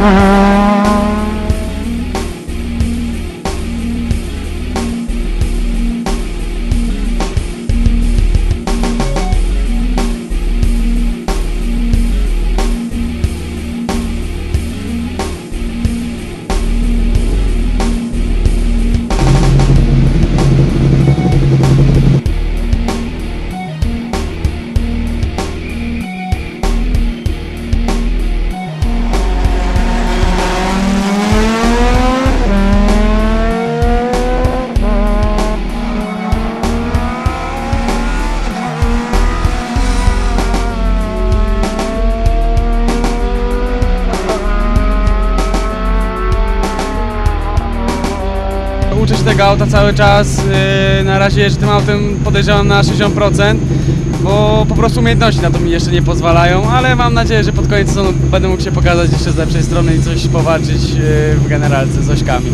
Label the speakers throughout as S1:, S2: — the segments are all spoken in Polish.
S1: Mm-hmm. Tego auta cały czas. Yy, na razie jeżdżę tym autem podejrzewam na 60%, bo po prostu umiejętności na to mi jeszcze nie pozwalają, ale mam nadzieję, że pod koniec sezonu będę mógł się pokazać jeszcze z lepszej strony i coś powalczyć yy, w generalce z ośkami.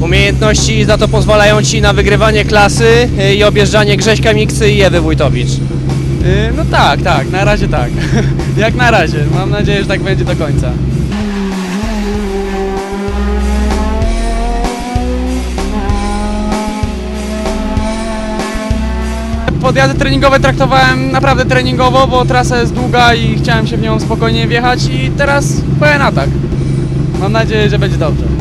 S2: Umiejętności za to pozwalają Ci na wygrywanie klasy y, i objeżdżanie Grześka Miksy i Ewy Wójtowicz.
S1: No tak, tak, na razie tak. Jak na razie. Mam nadzieję, że tak będzie do końca. Podjazdy treningowe traktowałem naprawdę treningowo, bo trasa jest długa i chciałem się w nią spokojnie wjechać i teraz pełen atak. Mam nadzieję, że będzie dobrze.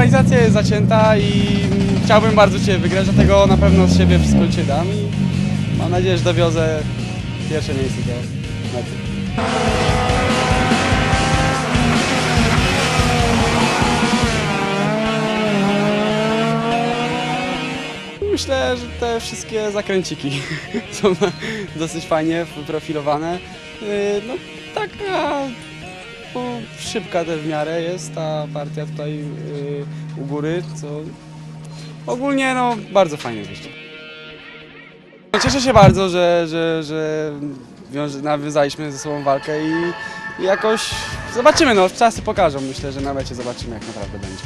S1: Rywalizacja jest zacięta i mm, chciałbym bardzo Cię wygrać, dlatego na pewno z siebie wszystko Cię dam i mam nadzieję, że dowiozę pierwsze miejsce do mety. Myślę, że te wszystkie zakręciki są dosyć fajnie profilowane. Yy, No taka no, szybka też w miarę jest ta partia tutaj yy, u góry, co ogólnie no bardzo fajnie wyścig. Cieszę się bardzo, że, że, że nawiązaliśmy ze sobą walkę i jakoś zobaczymy, no czasy pokażą. Myślę, że na mecie zobaczymy jak naprawdę będzie.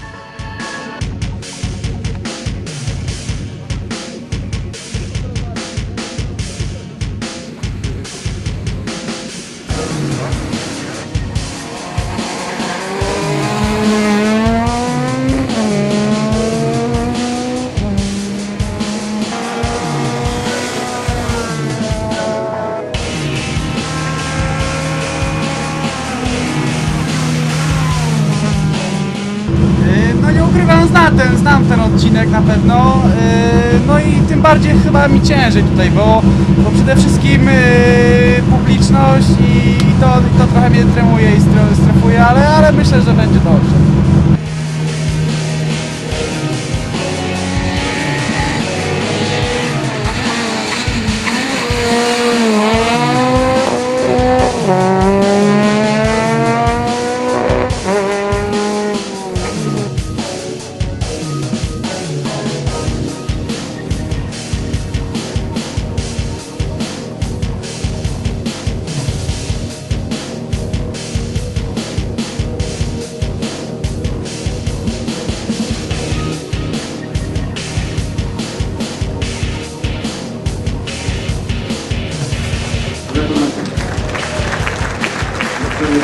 S1: Znam ten, znam ten odcinek na pewno. Yy, No i tym bardziej chyba mi ciężej tutaj, bo, bo przede wszystkim yy, publiczność i to, to trochę mnie tremuje i stre- strefuje, ale, ale myślę, że będzie dobrze. sobre